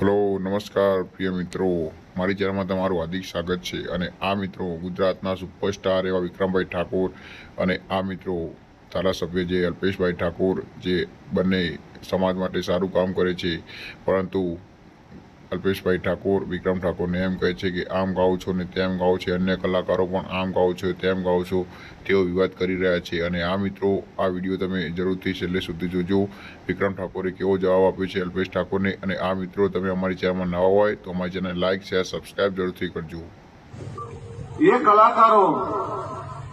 Hello, નમસ્કાર, પ્રિય મિત્રો. મારી ચેનલમાં તમારું હાર્દિક સ્વાગત છે અને આ મિત્રો ગુજરાતના સુપરસ્ટાર એવા વિક્રમભાઈ ઠાકોર અને આ મિત્રો ધારાસભ્ય જે અલ્પેશભાઈ ઠાકોર જે બંને સમાજ માટે સારું કામ કરે છે. પરંતુ અલ્પેશભાઈ ઠાકોર, વિક્રમ ઠાકોરને એમ કહે છે કે, આમ ગાઓ છો ને તેમ ગાઓ છે, અન્ય કલાકારો પણ આમ ગાઓ છો, તેમ ગાઓ છો, તેઓ વિવાદ કરી રહ્યા છે. અને આ મિત્રો, આ વીડિયો તમે જરૂરથી છેલ્લે સુધી જોજો. વિક્રમ ઠાકોરે કેવો જવાબ આપ્યો છે અલ્પેશ ઠાકોરને? અને આ મિત્રો, તમે અમારી ચેનલમાં નવા હોય તો અમારી ચેનલ લાઇક શેર, સબસ્ક્રાઇબ જરૂરથી કરજો. એ કલાકારો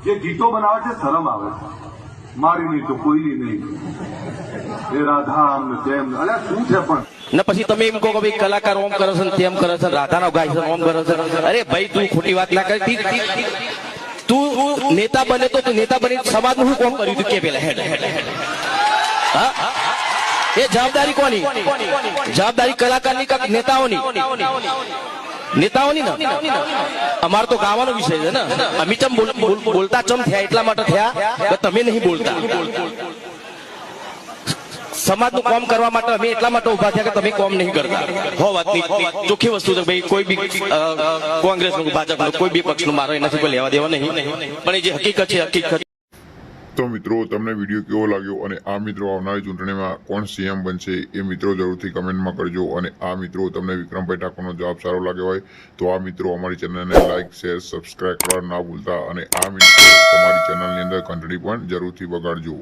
જે ગીતો બનાવે છે, શરમ આવે છે. મારી નહીં તો કોઈની નહીં. તેમ. એમ ભાઈ કલાકાર ઓમ કરે અરે ભાઈ, તું ખોટી વાત કરી. તું નેતા બને તો તું નેતા બની સમાજનું શું કર્યું કે પેલા હેડ હા? એ જવાબદારી કોની? જવાબદારી કલાકારની કે નેતાઓની? નેતાઓની અમાર તો ગાવાનો વિષય છે ને. અમે ચમ બોલ- બોલ- બોલતા ચમ થયા? એટલા માટે થયા? તમે નહીં બોલતા. સમાજનું કામ કરવા માટે અમે એટલા માટે ઊભા થયા કે તમે કામ નહીં કરતા. હો વાતની ચોખ્ખી વસ્તુ છે ભાઈ કોઈ બી કોંગ્રેસનું ભાજપનું કોઈ બી પક્ષનું મારો એનાથી કોઈ લેવા દેવા નહીં. પણ એ જે હકીકત છે હકીકત તો મિત્રો તમને વીડિયો કેવો લાગ્યો અને આ મિત્રો આવનારી ચૂંટણીમાં કોણ સીએમ બનશે એ મિત્રો જરૂરથી કમેન્ટમાં કરજો અને આ મિત્રો તમને વિક્રમભાઈ ઠાકોરનો જવાબ સારો લાગ્યો હોય તો આ મિત્રો અમારી ચેનલને લાઇક શેર સબસ્ક્રાઈબ કરવા ના ભૂલતા અને આ મિત્રો તમારી ચેનલની અંદર ઘંટડી પણ જરૂરથી વગાડજો.